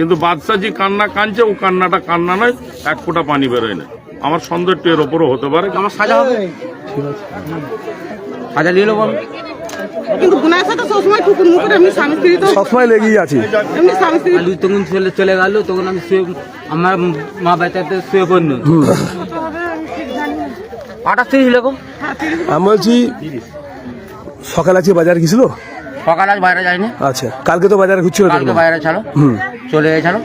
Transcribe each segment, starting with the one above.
কিন্তু বাদশাহ যে কান্না কানছে ও কান্নাটা কান্না নয় এক ফোঁটা পানি বেরোয় না। আমার সন্দেহ এর ওপরও হতে পারে। আমার সাজা হবে। সাজা নিয়ে নেব। কিন্তু গুনার সাথে সবসময় কুকুর মুকুর এমনি স্বামী স্ত্রী তো সবসময় লেগেই আছে। এমনি স্বামী স্ত্রী আলু তখন চলে চলে গেল তখন আমি শুয়ে আমার মা বাচ্চাতে শুয়ে পড়ল। আঠাশ তিরিশ। এরকম আমি বলছি সকাল আছে বাজার গেছিল? সকাল আজ বাইরে যায়নি আচ্ছা কালকে তো বাজারে ঘুরছিল কালকে বাইরে ছাড়ো। হুম। চলে গেছিল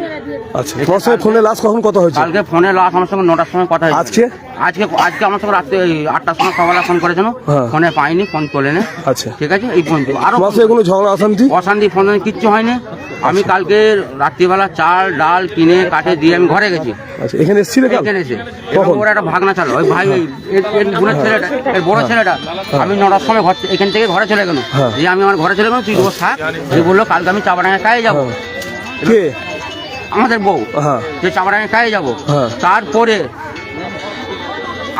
আচ্ছা তোমার সঙ্গে ফোনে লাস্ট কখন কথা হয়েছে? কালকে ফোনে লাস্ট আমার সঙ্গে নটার সময় কথা হয়েছে। আজকে? আজকে আজকে আমার সঙ্গে রাত্রে আটটার সময় সকালে ফোন করেছিল হ্যাঁ। ফোনে পাইনি ফোন তোলে না। আচ্ছা। ঠিক আছে? এই পর্যন্ত আরও তোমার সঙ্গে কোনো ঝগড়া অশান্তি? অশান্তি ফোন কিচ্ছু হয়নি। আমি কালকে রাত্রিবেলা চাল ডাল কিনে কাঠে দিয়ে আমি ঘরে গেছি। আচ্ছা এখানে এসেছিলে এখানে এসে। ওর একটা ভাগনা চালো ওই ভাই এর- বোনের ছেলেটা এর বড় ছেলেটা। আমি নটার সময় ঘর এখান থেকে ঘরে চলে গেল হ্যাঁ। যে আমি আমার ঘরে চলে গেলাম তুই বস থাক। যে বলল কালকে আমি চাপাডাঙ্গা কাজে যাব। হ্যাঁ। কে? আমাদের বউ হ্যাঁ। যে চাপাডাঙ্গা কাজে যাব। হ্যাঁ। তারপরে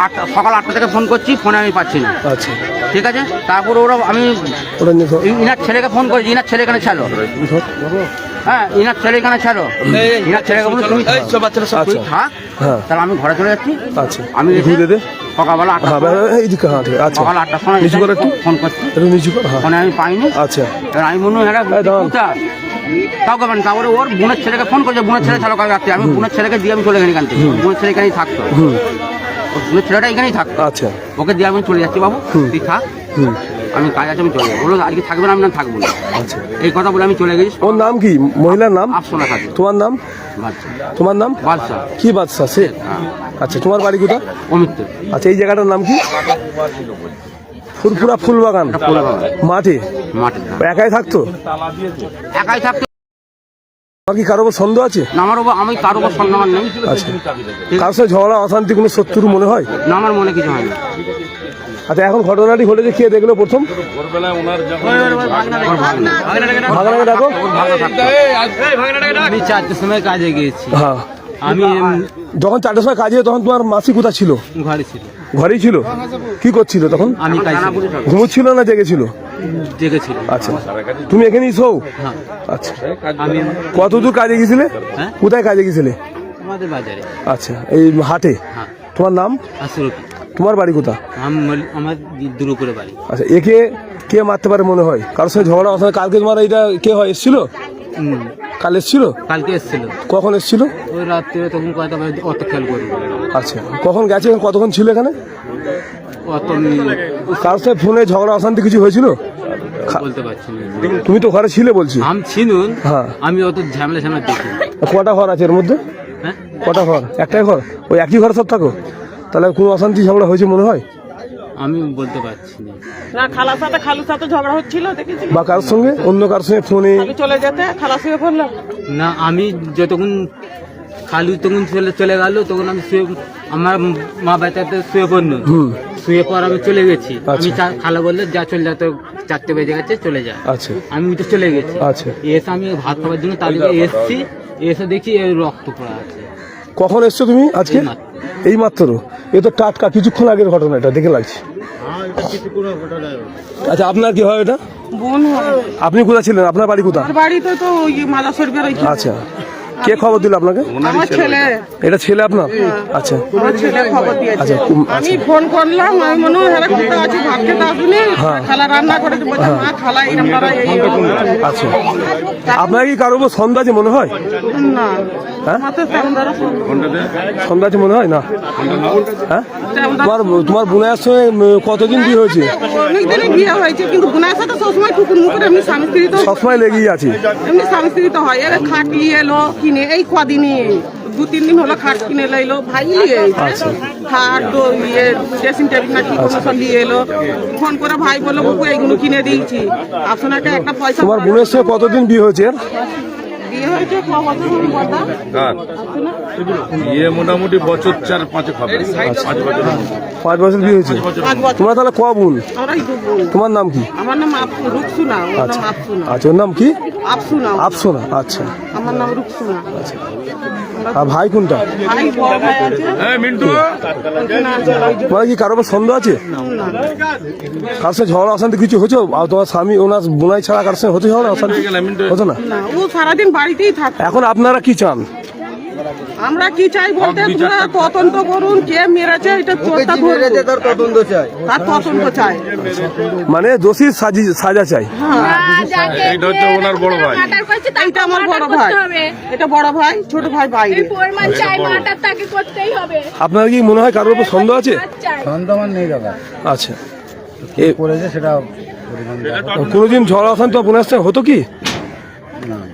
আটটা সকাল আটটা থেকে ফোন করছি ফোনে আমি পাচ্ছি না। আচ্ছা। ঠিক আছে? তারপরে ওরা আমি ইনার ছেলেকে ফোন করেছি ইনার ছেলে এখানে ছাড়ো। হ্যাঁ ইনার ছেলে এখানে ছাড়ো। ইনার ছেলেকে বলছি তুমি আচ্ছা। থাক হ্যাঁ? তাহলে আমি ঘরে চলে যাচ্ছি। আচ্ছা। আমি দে সকালবেলা আটটা হ্যাঁ এইদিকে হ্যাঁ ঠিক আছে। আচ্ছা সকাল আটটার সময় নিচু করে একটু। ফোন করছি। একটু নিচু কর হ্যাঁ। ফোনে আমি পাইনি। আচ্ছা। আমি মনে হয় এই তাও করবেন তারপরে ওর বোনের ছেলেকে ফোন করছে বোনের ছেলে ছাড়ো কাল রাত্রে আমি বোনের ছেলেকে দিয়ে আমি চলে গেছি এখান থেকে। বোনের ছেলে এখানেই থাকতো। ওর বোনের ছেলেটা এখানেই থাকতো। আচ্ছা। ওকে দিয়ে আমি চলে যাচ্ছি বাবু তুই থাক। আমি কাজ আছে আমি চলে যাব। বলল আজকে থাকবে না আমি না থাকব না। আচ্ছা। এই কথা বলে আমি চলে গেছি। ওর নাম কি? মহিলার নাম? আফসোনা থাকে তোমার নাম? তোমার নাম? বাদশা কি বাদশা সে? আচ্ছা তোমার বাড়ি কোথা অমিত আচ্ছা এই জায়গাটার নাম কি? ফুরফুরা ফুল বাগান মাঠে? একাই থাকতো? একাই থাকতো। তোমার কি কারও সন্দেহ আছে? আমার আমি কারও নেই। আচ্ছা। কারোর সাথে ঝগড়া অশান্তি কোনো শত্রুর মনে হয়? না আমার মনে কিছু হয় না। আচ্ছা এখন ঘটনাটি ঘটেছে কে দেখল প্রথম? ভাগনাকে ডাকো। আমি চারটের সময় কাজে গিয়েছি হ্যাঁ। আমি যখন চারটার সময় কাজে তখন তোমার মাসি কোথায় ছিল? ঘরে ছিল। ঘরেই ছিল? কি করছিল তখন? আমি ঘুমোচ্ছিল না জেগেছিল? জেগেছিল। আচ্ছা। তুমি এখানেই শো হ্যাঁ। আচ্ছা। আমি কত দূর কাজে গেছিলে? হ্যাঁ? কোথায় কাজে গেছিলে? আমাদের বাজারে। আচ্ছা এই হাটে? হ্যাঁ। তোমার নাম? তোমার বাড়ি কোথা আমার দুর্গপুরে বাড়ি। আচ্ছা একে কে মারতে পারে মনে হয়? কারোর সঙ্গে ঝগড়া কালকে তোমার এটা কে হয় এসেছিল? কাল এসেছিল? কালকে এসেছিল। কখন এসেছিল? ওই রাত্রে তখন কয়টা বাজে অত খেয়াল করি আচ্ছা কখন গেছে কতক্ষণ ছিল এখানে? অত কারোর সাথে ফোনে ঝগড়া অশান্তি কিছু হয়েছিল? বলতে পারছি না। তুমি তো ঘরে ছিলে বলছি। আম ছিনুন হ্যাঁ। আমি অত ঝামেলা ঝামেলা দেখি কটা ঘর আছে এর মধ্যে? হ্যাঁ? কটা ঘর? একটাই ঘর? ওই একই ঘরে সব থাকো? তাহলে কোনো অশান্তি ঝগড়া হয়েছে মনে হয়? আমি বলতে পারছি না। না খালার সাথে খালুর সাথে ঝগড়া হচ্ছিল দেখেছি। বা কারোর সঙ্গে? অন্য কারোর সঙ্গে? ফোনে? চলে যেতে খালা শুয়ে পড়লাম না আমি যতক্ষণ খালু তখন চলে চলে গেল তখন আমি শুয়ে আমার মা বাচ্চাতে শুয়ে পড়ল। শুয়ে পর আমি চলে গেছি। আমি আচ্ছা। চা- খালা বললে যা চলে যা তো চারটে বেজে গেছে চলে যা। আচ্ছা। আমি তো চলে গেছি। আচ্ছা। এসে আমি ভাত খাওয়ার জন্য তাদেরকে এসছি এসে দেখি এই রক্ত পড়া আছে। কখন এসছো তুমি আজকে? এই মাত্র। এ তো টাটকা কিছুক্ষণ আগের ঘটনা এটা দেখে লাগছে। আচ্ছা আপনার কি হয় এটা? আপনি কোথায় ছিলেন? আপনার বাড়ি কোথায়? বাড়িতে তো আচ্ছা। কে খবর দিল আপনাকে? আমার ছেলে এটা ছেলে আপনার? আচ্ছা। আমার ছেলে খবর দিয়েছে। আচ্ছা, আমি ফোন করলাম আমি মনে হয় হেরা কোথায় আছে ভাত খেতে আসুনি খালা রান্না করে বলছে মা খালা করা এই এরকম। আচ্ছা। আপনার কি কারোর উপর সন্দেহ আছে মনে হয়? না। হ্যাঁ? সন্দেহ আছে মনে হয়? না। হ্যাঁ? তোমার তোমার বোনের সঙ্গে কতদিন বিয়ে হয়েছে? অনেকদিনই বিয়ে হয়েছে কিন্তু গুনার সাথে সবসময় কুকুর মুকুর এমনি স্বামী স্ত্রী তো সবসময় লেগেই আছে। এমনি স্বামী স্ত্রী তো হয়। এবার খাট এলো কিনে এই কদিনই দু তিন দিন হলো খাট কিনে লাইলো ভাই এসেছে। খাট ইয়ে ড্রেসিং টেবিল না কি কোনো সব নিয়ে এলো ফোন করে ভাই বলল বুকু এইগুলো কিনে দিয়েছি আপনাকে একটা পয়সা তোমার বোনের সঙ্গে কতদিন বিয়ে হয়েছে? বিয়ে ইয়ে মোটামুটি বছর চার পাঁচ বছর পাঁচ বছর বিয়ে হয়েছে? তোমরা তাহলে ক বোন? তোমার নাম কি? আমার নাম রুকসুনা ওর নাম আফসুনা। আচ্ছা ওর নাম কি? আফসুনা। আফসোনা আচ্ছা। আমার নাম রুকসুনা। আর ভাই কোনটা? হ্যাঁ তোমার কি কারোর সন্দেহ আছে। কার সাথে ঝগড়া অশান্তি কিছু হচ্ছে আর তোমার স্বামী ওনার বোনাই ছাড়া কার সঙ্গে হতে ঝগড়া অশান্তি? হতো না? ও সারাদিন বাড়িতেই থাকতো এখন আপনারা কি চান? আমরা কি চাই বলতে? তদন্ত করুন কে মেরেছে এটা চোরটা ধরবো তার তদন্ত চাই। মানে দোষীর সাজি সাজা চাই। এইটা ওনার বড় ভাই। এইটা আমার বড় ভাই। এটা বড় ভাই ছোট ভাই বাইরে। প্রমাণ চাই মাটার তাকে করতেই হবে। আপনার কি মনে হয় কারোর উপর সন্দেহ আছে? আমার নেই দাদা। আচ্ছা। এ করেছে সেটা কোনোদিন ঝড় অশান্ত সঙ্গে হতো কি? হ্যাঁ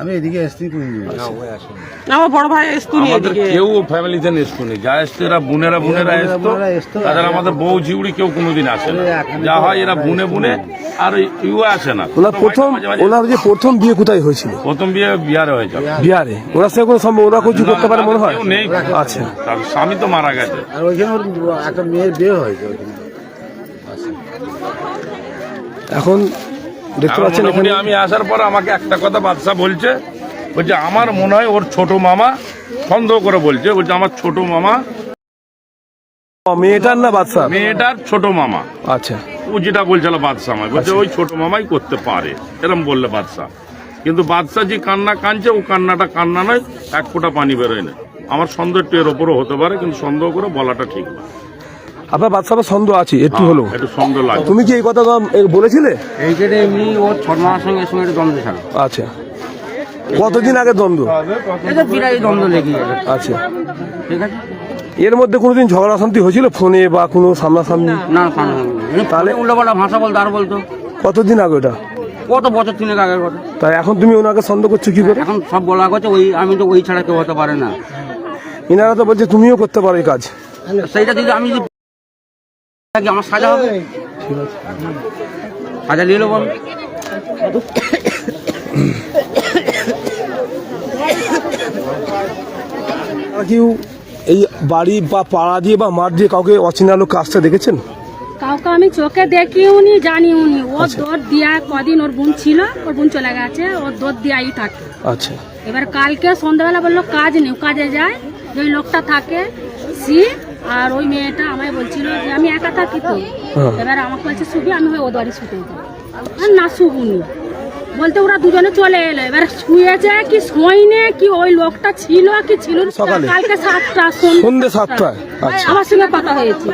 আমি এদিকে এসছি আমার বড় ভাই এসতু আমাদের কেউ ফ্যামিলিতে এসতো নি। যা এসতো এরা বোনেরা বোনেরা এসতো। তাদের আমাদের বউ ঝিউড়ি কেউ কোনোদিন আসে না। যা হয় এরা বুনে বুনে আর ইউ আসে না। ওনার প্রথম ওনার যে প্রথম বিয়ে কোথায় হয়েছিল? প্রথম বিয়ে বিহারে হয়েছে বিহারে। ওনার সঙ্গে কোনো সম্ভব ওরা কিছু করতে পারে মনে হয়? নেই। আচ্ছা। স্বামী তো মারা গেছে। আর ওইখানে একটা মেয়ের বিয়ে হয়েছে এখন দেখতে পাচ্ছেন এখানে? আমি আসার পর আমাকে একটা কথা বাদশাহ বলছে বলছে আমার মনে হয় ওর ছোট মামা সন্দেহ করে বলছে। বলছে আমার ছোট মামা মেয়েটার না বাদশা? মেয়েটার ছোট মামা। আচ্ছা। ও যেটা বলছিল বাদশাহ আমায় বলছে ওই ছোট মামাই করতে পারে। এরম বললে বাদশাহ কিন্তু বাদশাহ যে কান্না কানছে ও কান্নাটা কান্না নয় এক ফোঁটা পানি বেরোয় না। আমার সন্দেহ এর ওপরও হতে পারে কিন্তু সন্দেহ করে বলাটা ঠিক না। আপনার বাদশাহ সন্দেহ আছে একটু হলো। একটু সন্দেহ লাগে। তুমি কি এই কথা বলেছিলে? এইখানে এমনি সঙ্গে সঙ্গে একটা দ্বন্দ্ব ছিল আচ্ছা। কতদিন আগে দ্বন্দ্ব? এই দ্বন্দ্ব লেগে আচ্ছা। ঠিক আছে? এর মধ্যে কোনোদিন ঝগড়া শান্তি হয়েছিল ফোনে বা কোনো সামনাসামনি? না তাহলে? উল্টো পাল্টা ভাষা বলতো আর বলতো। কতদিন আগে ওটা? কত বছর তিনেক আগের কথা। তাই এখন তুমি ওনাকে সন্দেহ করছ কি করে? এখন সব বলা করছে ওই আমি তো ওই ছাড়া কেউ হতে পারে না। এনারা তো বলছে তুমিও করতে পারো এই কাজ। সেইটা যদি আমি থাকি, আমার সাজা হবে? সাজা নিয়ে নেব আমি। কেউ এই বাড়ি বা পাড়া দিয়ে বা মাঠ দিয়ে কাউকে অচেনা লোক আসতে দেখেছেন? কাউকে আমি চোখে দেখিও নি জানিও নি ওর দোর দিয়া কদিন ওর বোন ছিল ওর বোন চলে গেছে ওর দোর দিয়াই থাকে। আচ্ছা। এবার কালকে সন্ধ্যাবেলা বলল কাজ নেই কাজে যায় যে লোকটা থাকে সি আর ওই মেয়েটা আমায় বলছিল যে আমি একা থাকি তো। হ্যাঁ। এবার আমাকে বলছে শুবি আমি ওই ওদের বাড়ি শুতে আর না শুবুনি বলতে ওরা দুজনে চলে এলো। এবার শুয়েছে কি শোয়নি কি ওই লোকটা ছিল কি ছিল না। কালকে সাতটা সন্ধ্যে সাতটায়। আচ্ছা। আমার সঙ্গে কথা হয়েছে।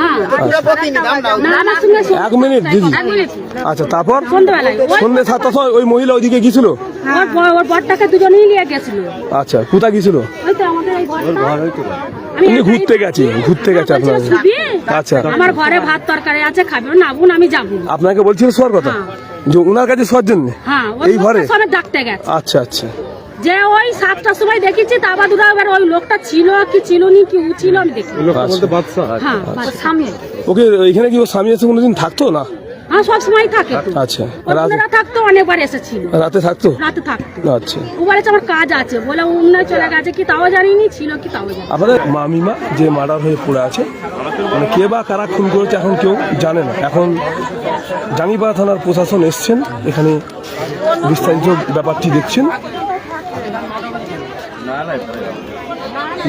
হ্যাঁ। এক মিনিট দিদি। আচ্ছা তারপর? ওই সন্ধ্যে সাতটার সময় ওই মহিলা ওইদিকে গিয়েছিল? ওর বরটাকে দুজনেই নিয়ে গেছিল। আচ্ছা কোথায় গিয়েছিল? ওই তো আমাদের এই ঘরটা আমি উনি ঘুরতে গেছে ঘুরতে গেছে আপনার আচ্ছা। আমার ঘরে ভাত তরকারি আছে খাবে না বোন আমি যাব। আপনাকে বলছিল শোয়ার কথা? হ্যাঁ। যে ওনার কাছে শোয়ার জন্য? হ্যাঁ ওই এই ঘরে? ডাকতে গেছে। আচ্ছা আচ্ছা। যে ওই সাতটার সময় দেখেছি তারপর দুটো এবার ওই লোকটা ছিল কি ছিল নি কি উ ছিল আমি দেখি। আচ্ছা। হ্যাঁ সামনে ওকে এখানে কি ও স্বামী এসে কোনোদিন থাকতো না? হ্যাঁ সব সময় থাকে তো। আচ্ছা ওর থাকতো অনেকবার এসেছিল রাতে থাকতো? রাতে থাকতো। আচ্ছা। ও বলেছে আমার কাজ আছে। বলে অন্য চলে গেছে কি তাও জানিনি ছিল কি তাও জানি মামিমা যে মার্ডার হয়ে পড়ে আছে মানে কে বা কারা খুন করেছে এখন কেউ জানে না। এখন জাঙ্গিপাড়া থানার প্রশাসন এসছেন এখানে বিস্তারিত ব্যাপারটি দেখছেন।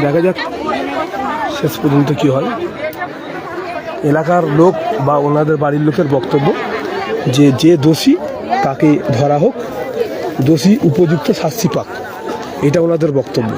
দেখা যাক শেষ পর্যন্ত কি হয়। এলাকার লোক বা ওনাদের বাড়ির লোকের বক্তব্য যে যে দোষী তাকে ধরা হোক, দোষী উপযুক্ত শাস্তি পাক। এটা ওনাদের বক্তব্য।